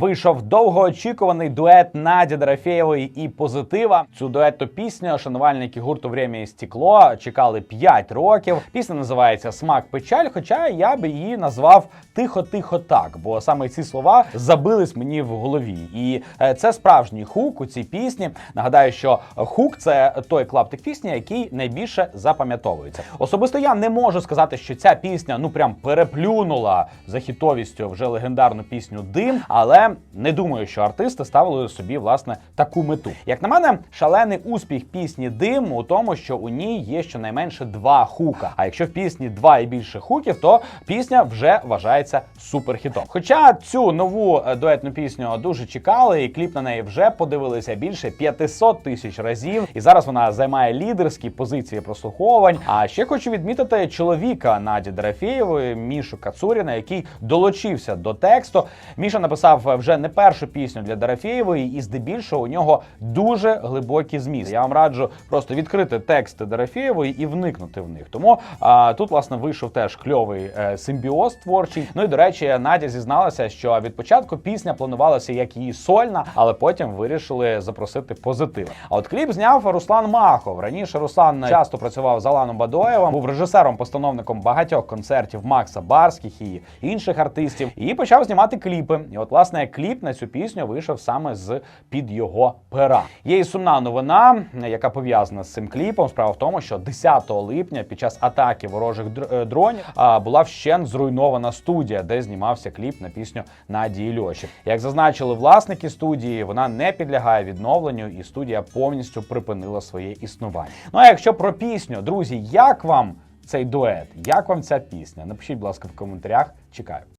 Вийшов довгоочікуваний дует Наді Дорофєєвої і позитива. Цю дуетну пісню шанувальники гурту «Время і стекло чекали 5 років. Пісня називається Смак печаль. Хоча я би її назвав Тихо-тихо так, бо саме ці слова забились мені в голові. І е, це справжній хук у цій пісні. Нагадаю, що хук це той клаптик пісні, який найбільше запам'ятовується. Особисто я не можу сказати, що ця пісня ну прям переплюнула за хітовістю вже легендарну пісню Дим, але не думаю, що артисти ставили собі власне таку мету. Як на мене, шалений успіх пісні Дим у тому, що у ній є щонайменше два хука. А якщо в пісні два і більше хуків, то пісня вже вважається суперхітом. Хоча цю нову е, дуетну пісню дуже чекали, і кліп на неї вже подивилися більше 500 тисяч разів. І зараз вона займає лідерські позиції прослуховувань. А ще хочу відмітити чоловіка Наді Дорофєєвої, Мішу Кацуріна, який долучився до тексту. Міша написав вже не першу пісню для Дорофєєвої, і здебільшого у нього дуже глибокі зміст. Я вам раджу просто відкрити тексти Дорофєєвої і вникнути в них. Тому а, тут власне вийшов теж кльовий е, симбіоз творчий. Ну і до речі, Надя зізналася, що від початку пісня планувалася як її сольна, але потім вирішили запросити позитив. А от кліп зняв Руслан Махов. Раніше Руслан часто працював з Аланом Бадоєвим, був режисером-постановником багатьох концертів Макса Барських і інших артистів, і почав знімати кліпи. І от власне кліп на цю пісню вийшов саме з під його пера. Є і сумна новина, яка пов'язана з цим кліпом. Справа в тому, що 10 липня під час атаки ворожих е, дронів була вщент зруйнована студія, де знімався кліп на пісню Надії Льоші. Як зазначили власники студії, вона не підлягає відновленню, і студія повністю припинила своє існування. Ну а якщо про пісню, друзі, як вам цей дует? Як вам ця пісня? Напишіть, будь ласка, в коментарях. Чекаю.